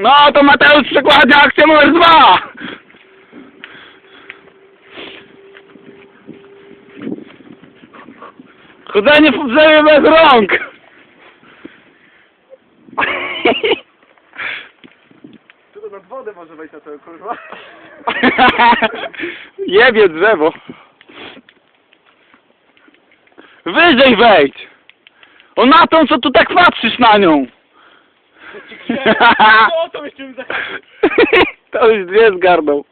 No to Mateusz przekładnie akcja numer dwa. Chodzenie po drzewie bez rąk. Tu to nad wodę może wejść na to, kurwa. Jebie drzewo. Wyżej wejdź. O na tą, co tu tak patrzysz na nią. No, to mi zahaczył. To już dwie zgarnął.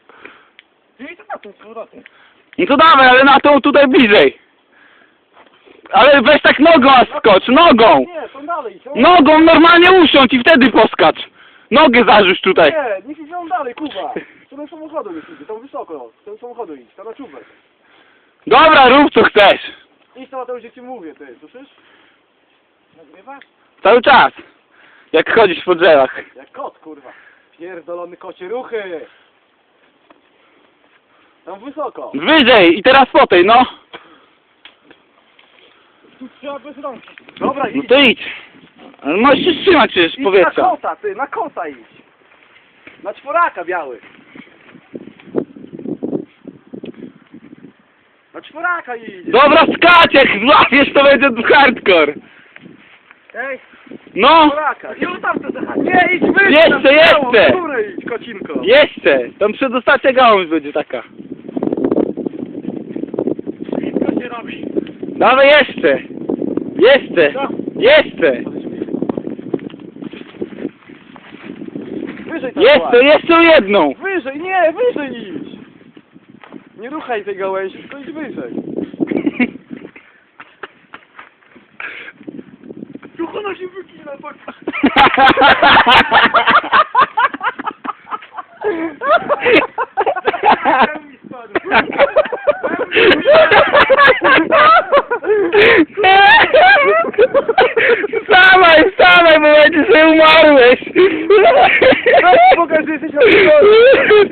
Ty to na tym, z powrotem. No to dawaj, ale na tą tutaj bliżej. Ale weź tak nogą aż skocz, nogą. Nie, są dalej, są... Nogą normalnie usiądź i wtedy poskacz. Nogę zarzuć tutaj. Nie, niech idą dalej, Kuba. Z tym samochodu niech idzie, tam wysoko. Z tym samochodu idź, tam na czubek. Dobra, rób co chcesz. Idź tam to, gdzie ci mówię, ty, słyszysz? Nagrywasz? Cały czas. Jak chodzisz po drzewach. Jak kot, kurwa. Pierdolony kocie ruchy. Tam wysoko. Wyżej i teraz po tej, no. Tu trzeba bez rąki. Dobra, No idź. to idź. Ale możesz się trzymać przecież idź na powietrza. kota, ty, na kota idź. Na czworaka biały. Na czworaka idź. Dobra, skacz, jak złapiesz to będzie hardcore. Ej, No. Nie, idź wyżej. Jeszcze, tam jeszcze. w górę idź, kocinko. jeszcze. Tam przedostacia gałąź będzie taka. Się robi. Dawaj jeszcze. Jeszcze. Co? Jeszcze. Wyżej tam Jeszcze, była. jeszcze jedną. Wyżej, nie, wyżej idź. Nie ruchaj tej gałęzi, tylko idź wyżej. Już ona się wygina, tak. Wstawaj, wstawaj, bo będzie, że umarłeś. Pokaż, że jesteś odporny.